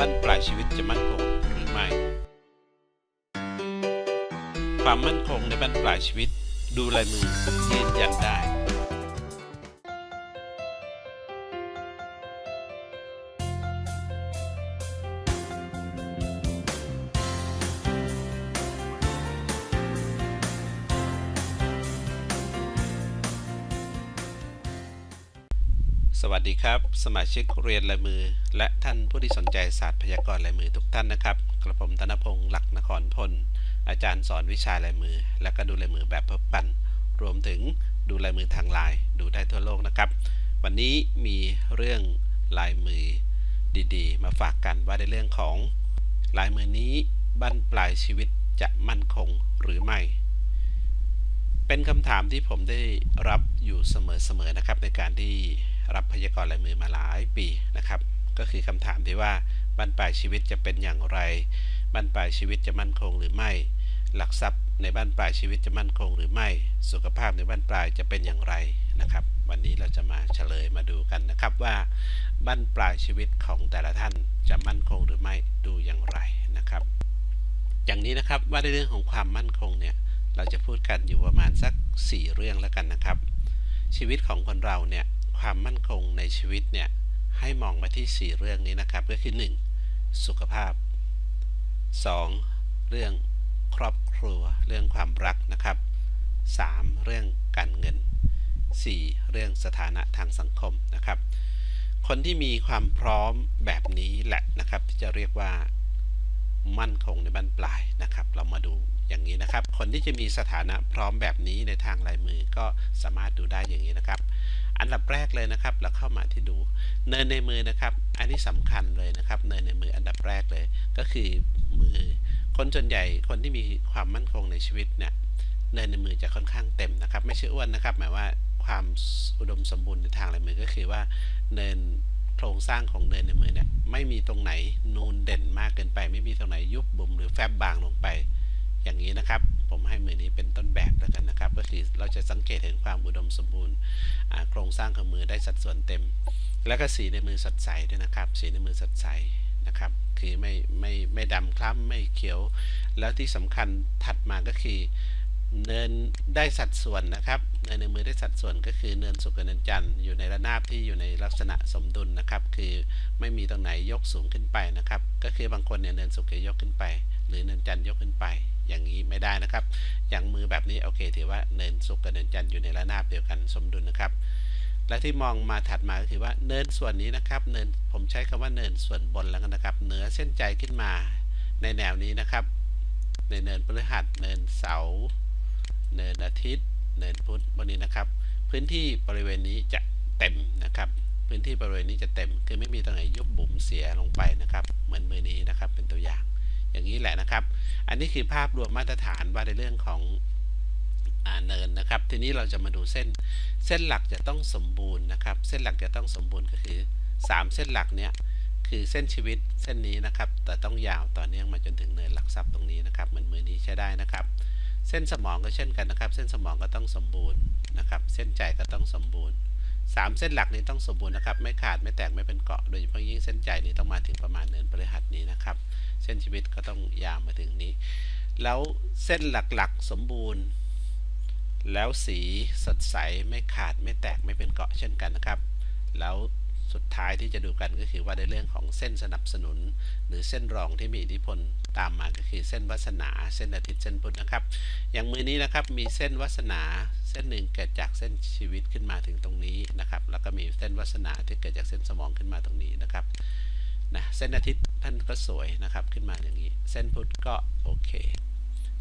บั้นปลายชีวิตจะมั่นคงหรือไม่ ความมั่นคงในบั้นปลายชีวิต ดูลายมือยืนยันได้ สวัสดีครับ สมาชิกเรียนลายมือ และท่านผู้ที่สนใจศาสตร์พยากรณ์ลายมือทุกท่านนะครับ กระผมธนพงศ์หลักนครพล อาจารย์สอนวิชาลายมือ และก็ดูลายมือแบบพบปันรวมถึงดูลายมือทางไลน์ดูได้ทั่วโลกนะครับ วันนี้มีเรื่องลายมือดีๆ มาฝากกันว่าในเรื่องของลายมือนี้บั้นปลายชีวิตจะมั่นคงหรือไม่เป็นคำถามที่ผมได้รับอยู่เสมอๆนะครับในการที่ รับพยากรณ์ลายมือมาหลายปีนะครับ ก็คือคำถามที่ว่าบั้นปลายชีวิตจะเป็นอย่างไรบั้นปลายชีวิตจะมั่นคงหรือไม่ หลักทรัพย์ในบ้านปลายชีวิตจะมั่นคงหรือไม่ สุขภาพในบ้านปลายจะเป็นอย่างไรนะครับ วันนี้เราจะมาเฉลยมาดูกันนะครับว่าบ้านปลายชีวิตของแต่ละท่านจะมั่นคงหรือไม่ดูอย่างไรนะครับ อย่างนี้นะครับว่าในเรื่องของความมั่นคงเนี่ยเราจะพูดกันอยู่ประมาณสัก 4 เรื่องแล้วกันนะครับ ชีวิตของคนเราเนี่ย ความมั่นคงในชีวิตเนี่ยให้มองมาที่ 4 เรื่องนี้นะครับ ก็คือ 1. สุขภาพ 2. เรื่องครอบครัว เรื่องความรักนะครับ 3. เรื่องการเงิน 4. เรื่องสถานะทางสังคมนะครับ คนที่มีความพร้อมแบบนี้แหละนะครับ ที่จะเรียกว่ามั่นคงในบั้นปลายนะครับ เรามาดูอย่างนี้นะครับ คนที่จะมีสถานะพร้อมแบบนี้ในทางลายมือก็สามารถดูได้อย่างนี้นะครับ อันดับแรกเลยนะครับ เราเข้ามาที่ดูเนินในมือนะครับ อันนี้สำคัญเลยนะครับ เนินในมืออันดับแรกเลย ก็คือมือ คนส่วนใหญ่คนที่มีความมั่นคงในชีวิตเนี่ยเนินในมือจะค่อนข้างเต็มนะครับ ไม่ใช่อ้วนนะครับ หมายว่าความอุดมสมบูรณ์ในทางลายมือก็คือว่าเนินโครงสร้างของเนินในมือเนี่ยไม่มีตรงไหนนูนเด่นมากเกินไป ไม่มีตรงไหนยุบบุ๋มหรือแฟบบางลงไป อย่างนี้นะครับ ผมให้มือนี้เป็น จะสังเกตเห็นความอุดมสมบูรณ์โครงสร้างของมือได้สัดส่วนเต็ม แล้วก็สีในมือสดใสด้วยนะครับ สีในมือสดใสนะครับ คือไม่ไม่ไม่ดำคล้ำไม่เขียว แล้วที่สำคัญถัดมาก็คือเนินได้สัดส่วนนะครับเนินในมือได้สัดส่วนก็คือเนินสุกกับเนินจันทร์อยู่ในระนาบที่อยู่ในลักษณะสมดุลนะครับ คือไม่มีตรงไหนยกสูงขึ้นไปนะครับ ก็คือบางคนเนี่ยเนินสุกยกขึ้นไป หรือเนินจันทร์ยกขึ้นไป อย่างนี้ไม่ได้นะครับ อย่างมือแบบนี้โอเค ถือว่าเนินสุกกับเนินจันทร์อยู่ในระนาบเดียวกันสมดุลนะครับ และที่มองมาถัดมาก็คือว่าเนินส่วนนี้นะครับเนินผมใช้คำว่าเนินส่วนบนแล้วกันนะครับ เหนือเส้นใจขึ้นมาในแนวนี้นะครับ ในเนินพฤหัสเนินเสาร์เนินอาทิตย์ เนินพุธวันนี้นะครับ พื้นที่บริเวณนี้จะเต็มนะครับ พื้นที่บริเวณนี้จะเต็ม คือไม่มีตรงไหนยุบบุ๋มเสียลงไปนะครับ เหมือนมือนี้นะครับ อย่างนี้แหละนะครับ อันนี้คือภาพรวมมาตรฐานว่าในเรื่องของอเนินนะครับ ทีนี้เราจะมาดูเส้นเส้นหลักจะต้องสมบูรณ์นะครับ เส้นหลักจะต้องสมบูรณ์ก็คือ 3 เส้นหลักเนี่ยคือเส้นชีวิตเส้นนี้นะครับ แต่ต้องยาวต่อเนื่องมาจนถึงเนินหลักทรัพย์ตรงนี้นะครับ เหมือนมือนี้ใช้ได้นะครับ เส้นสมองก็เช่นกันนะครับ เส้นสมองก็ต้องสมบูรณ์นะครับ เส้นใจก็ต้องสมบูรณ์ สามเส้นหลักนี้ต้องสมบูรณ์นะครับ ไม่ขาดไม่แตกไม่เป็นเกาะโดยเฉพาะยิ่งเส้นใจนี้ต้องมาถึงประมาณเนินพฤหัสนี้นะครับ เส้นชีวิตก็ต้องยาวมาถึงนี้ แล้วเส้นหลักๆสมบูรณ์ แล้วสีสดใสไม่ขาดไม่แตกไม่เป็นเกาะเช่นกันนะครับ แล้ว สุดท้ายที่จะดูกันก็คือว่าในเรื่องของเส้นสนับสนุน หรือเส้นรองที่มีอิทธิพลตามมาก็คือเส้นวาสนาเส้นอาทิตย์เส้นพุธนะครับ อย่างมือนี้นะครับมีเส้นวาสนาเส้นหนึ่งเกิดจากเส้นชีวิตขึ้นมาถึงตรงนี้นะครับ แล้วก็มีเส้นวาสนาที่เกิดจากเส้นสมองขึ้นมาตรงนี้นะครับนะเส้นอาทิตย์ท่านก็สวยนะครับขึ้นมาอย่างนี้ เส้นพุธก็โอเค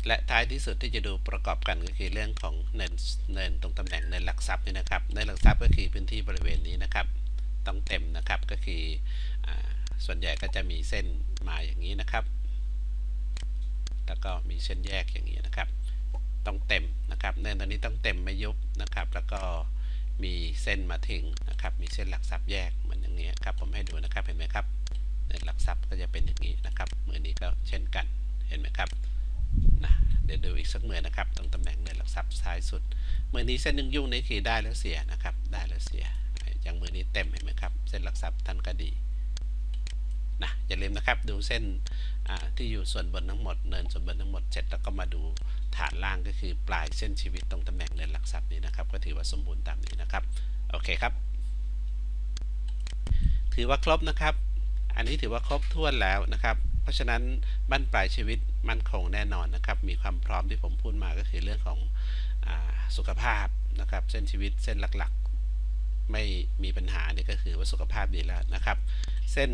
และท้ายที่สุดที่จะดูประกอบกันก็คือเรื่องของเนินเนินตรงตำแหน่งเนินหลักทรัพย์นี่นะครับเนินหลักทรัพย์ก็คือพื้นที่บริเวณนี้นะครับ เต็มนะครับ ก็คืออส่วนใหญ่ก็จะมีเส้นมาอย่างนี้นะครับ แล้วก็มีเส้นแยกอย่างนี้นะครับ ต้องเต็มนะครับเนินตอนนี้ต้องเต็มไม่ยุบนะครับ แล้วก็มีเส้นมาถึงนะครับ มีเส้นหลักทรัพย์แยกเหมือนอย่างนี้ครับ ผมให้ดูนะครับ เห็นไหมครับเนินหลักทรัพย์ก็จะเป็นอย่างนี้นะครับ เหมือนนี้ก็เช่นกัน เห็นไหมครับนะเดี๋ยวดูอีกสักมือนะครับ ตรงตำแหน่งเนินหลักทรัพย์ซ้ายสุดเมือนี้เส้นหนึ่งยุ่งนี่คือได้แล้วเสียนะครับ ได้แล้วเสีย อย่างมือนี้เต็มเห็นไหมครับ เส้นหลักทรัพย์ท่านก็ดีนะอย่าลืมนะครับดูเส้นที่อยู่ส่วนบนทั้งหมดเนินส่วนบนทั้งหมดเสร็จแล้วก็มาดูฐานล่างก็คือปลายเส้นชีวิตตรงตำแหน่งเนินหลักทรัพย์นี้นะครับ ก็ถือว่าสมบูรณ์ตามนี้นะครับโอเคครับ ถือว่าครบนะครับ อันนี้ถือว่าครบถ้วนแล้วนะครับ เพราะฉะนั้นบั้นปลายชีวิตมั่นคงแน่นอนนะครับ มีความพร้อมที่ผมพูดมาก็คือเรื่องของอสุขภาพนะครับ เส้นชีวิตเส้นหลัก ไม่มีปัญหานี่ก็คือว่าสุขภาพดีแล้วนะครับ เส้น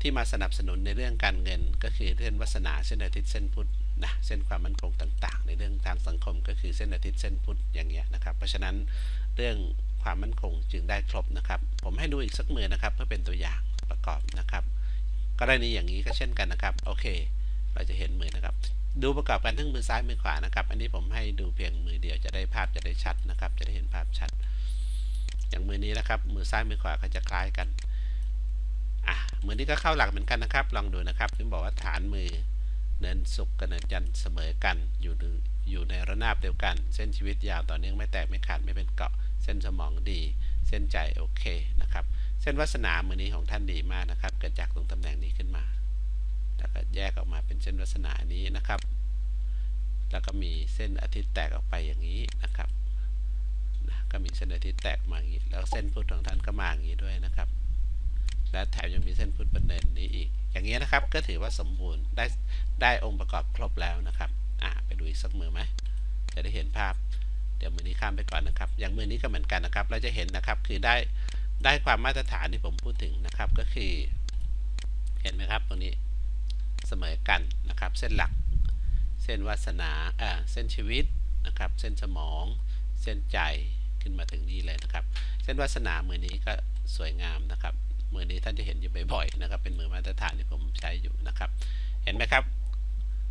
ที่มาสนับสนุนในเรื่องการเงิน ก็คือเส้นวาสนาเส้นอาทิตย์เส้นพุธนะเส้นความมั่นคงต่าง ๆ ในเรื่องทางสังคม ก็คือเส้นอาทิตย์เส้นพุธอย่างเงี้ยนะครับเพราะฉะนั้นเรื่องความมั่นคงจึงได้ครบนะครับ ผมให้ดูอีกสักมือนะครับเพื่อเป็นตัวอย่างประกอบนะครับกรณีอย่างนี้ก็เช่นกันนะครับโอเค เราจะเห็นมือนะครับ ดูประกอบกันทั้งมือซ้ายมือขวานะครับ อันนี้ผมให้ดูเพียงมือเดียวจะได้ภาพจะได้ชัดนะครับ จะได้เห็นภาพชัด อย่างมือนี้นะครับ มือซ้ายมือขวาก็จะคล้ายกันอะมือนี้ก็เข้าหลักเหมือนกันนะครับ ลองดูนะครับถึงบอกว่าฐานมือเนินสุกกับเนินจันเสมอกันอยู่อยู่ในระนาบเดียวกัน เส้นชีวิตยาวต่อเนื่องไม่แตกไม่ขาดไม่เป็นเกาะ เส้นสมองดี เส้นใจโอเคนะครับ เส้นวาสนามือนี้ของท่านดีมากนะครับ เกิดจากตรงตำแหน่งนี้ขึ้นมา แล้วก็แยกออกมาเป็นเส้นวาสนานี้นะครับ แล้วก็มีเส้นอาทิตย์แตกออกไปอย่างนี้นะครับ ก็มีเส้นอาทิตย์แตกมาอย่างนี้แล้วเส้นพุทธของท่านก็มาอย่างนี้ด้วยนะครับ และแถมยังมีเส้นพุทธบนเนินนี้อีก อย่างนี้นะครับก็ถือว่าสมบูรณ์ได้ได้องค์ประกอบครบแล้วนะครับอ่าไปดูอีกสักมือไหมจะได้เห็นภาพ เดี๋ยวมือนี้ข้ามไปก่อนนะครับ อย่างมือนี้ก็เหมือนกันนะครับ เราจะเห็นนะครับคือได้ได้ความมาตรฐานที่ผมพูดถึงนะครับก็คือ เห็นไหมครับตรงนี้เสมอกันนะครับ เส้นหลัก เส้นวาสนาอ่าเส้นชีวิตนะครับ เส้นสมอง เส้นใจ ขึ้นมาถึงนี่เลยนะครับ เส้นวาสนามือนี้ก็สวยงามนะครับมือนี้ท่านจะเห็นอยู่บ่อยๆนะครับ เป็นมือมาตรฐานที่ผมใช้อยู่นะครับ เห็นไหมครับ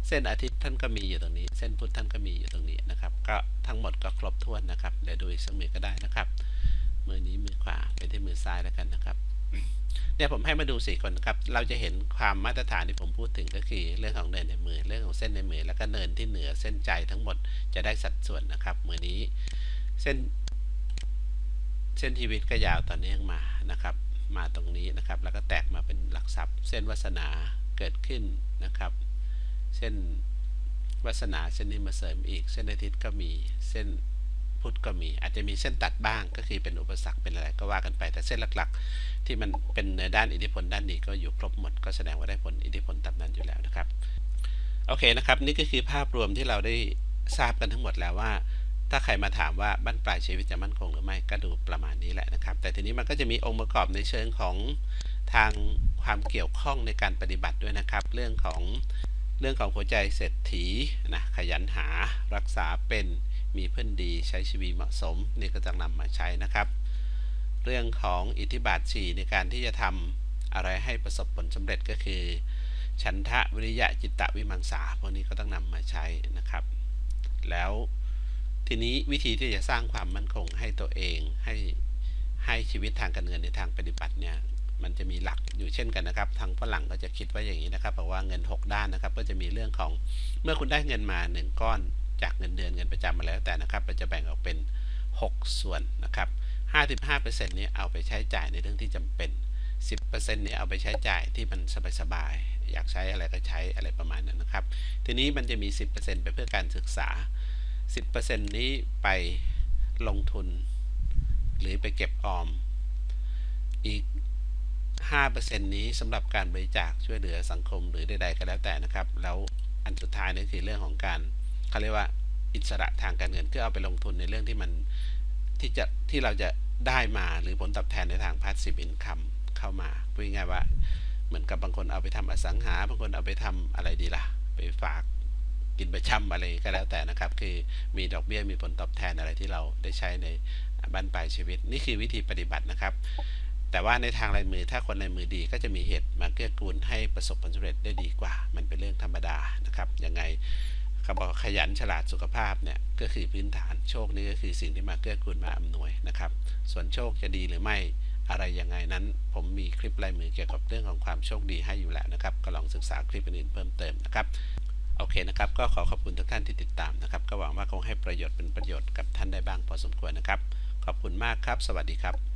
เส้นอาทิตย์ท่านก็มีอยู่ตรงนี้ เส้นพุธท่านก็มีอยู่ตรงนี้นะครับ ก็ทั้งหมดก็ครบถ้วนนะครับเดี๋ยวดูอีกสักมือก็ได้นะครับ มือนี้มือขวาเป็นที่มือซ้ายแล้วกันนะครับเนี่ยผมให้มาดูสี่คนนะครับ เราจะเห็นความมาตรฐานที่ผมพูดถึงก็คือเรื่องของเนินในมือ เรื่องของเส้นในมือ แล้วก็เนินที่เหนือเส้นใจทั้งหมดจะได้สัดส่วนนะครับ มือนี้ เส้น เส้นชีวิตก็ยาวต่อเนื่องมานะครับ มาตรงนี้นะครับ แล้วก็แตกมาเป็นหลักทรัพย์ เส้นวาสนาเกิดขึ้นนะครับ เส้นวาสนาเส้นนี้มาเสริมอีก เส้นอาทิตย์ก็มีเส้นพุธก็มีอาจจะมีเส้นตัดบ้างก็คือเป็นอุปสรรคเป็นอะไรก็ว่ากันไป แต่เส้นหลักๆ ที่มันเป็นในด้านอิทธิพลด้านนี้ก็อยู่ครบหมด ก็แสดงว่าได้ผลอิทธิพลตามนั้นอยู่แล้วนะครับโอเคนะครับ นี่ก็คือภาพรวมที่เราได้ทราบกันทั้งหมดแล้วว่า ถ้าใครมาถามว่าบั้นปลายชีวิตจะมั่นคงหรือไม่ก็ดูประมาณนี้แหละนะครับ แต่ทีนี้มันก็จะมีองค์ประกอบในเชิงของทางความเกี่ยวข้องในการปฏิบัติด้วยนะครับ เรื่องของเรื่องของหัวใจเศรษฐีนะขยันหารักษาเป็นมีเพื่อนดีใช้ชีวิตเหมาะสมนี่ก็จะนำมาใช้นะครับ เรื่องของอิทธิบาท4ในการที่จะทำอะไรให้ประสบผลสำเร็จก็คือ ฉันทะวิริยะจิตตะวิมังสาพวกนี้ก็ต้องนำมาใช้นะครับ แล้ว ทีนี้วิธีที่จะสร้างความมั่นคงให้ตัวเองให้ให้ชีวิตทางการเงินในทางปฏิบัติเนี่ยมันจะมีหลักอยู่เช่นกันนะครับ ทางฝรั่งก็จะคิดไว้อย่างนี้นะครับบอกว่าเงิน 6 ด้านนะครับ ก็จะมีเรื่องของเมื่อคุณได้เงินมา 1 ก้อน จากเงินเดือนเงินประจำมาแล้วแต่นะครับเราจะแบ่งออกเป็น 6 ส่วนนะครับ 55%นี้เอาไปใช้จ่ายในเรื่องที่จำเป็น 10%นี้เอาไปใช้จ่ายที่มันสบายๆอยากใช้อะไรก็ใช้อะไรประมาณนั้นนะครับ ทีนี้มันจะมี 10%ไปเพื่อการศึกษา 10%นี้ไปลงทุน หรือไปเก็บออม อีก 5%นี้สำหรับการบริจาคช่วยเหลือสังคมหรือใดๆก็แล้วแต่นะครับ แล้วอันสุดท้ายนี่คือเรื่องของการเขาเรียกว่าอิสระทางการเงินเพื่อเอาไปลงทุนในเรื่องที่มันที่จะที่เราจะได้มาหรือผลตอบแทนในทางพาสซีฟอินคัมเข้ามาพูดง่ายว่า เหมือนกับบางคนเอาไปทำอสังหา บางคนเอาไปทำอะไรดีล่ะ ไปฝาก กินประจำอะไรก็แล้วแต่นะครับ คือมีดอกเบี้ยมีผลตอบแทนอะไรที่เราได้ใช้ในบ้านปลายชีวิต นี่คือวิธีปฏิบัตินะครับ แต่ว่าในทางลายมือถ้าคนลายมือดีก็จะมีเหตุมาเกื้อกูลให้ประสบผลสำเร็จได้ดีกว่า มันเป็นเรื่องธรรมดานะครับยังไงเขาบอกขยันฉลาดสุขภาพเนี่ยก็คือพื้นฐานโชคนี้ก็คือสิ่งที่มาเกื้อกูลมาอำนวยนะครับ ส่วนโชคจะดีหรือไม่อะไรยังไงนั้น ผมมีคลิปลายมือเกี่ยวกับเรื่องของความโชคดีให้อยู่แล้วนะครับ ก็ลองศึกษาคลิปอื่นๆเพิ่มเติมนะครับ โอเคนะครับ ก็ขอขอบคุณทุกท่านที่ติดตามนะครับ ก็หวังว่าคงให้ประโยชน์เป็นประโยชน์กับท่านได้บ้างพอสมควรนะครับ ขอบคุณมากครับ สวัสดีครับ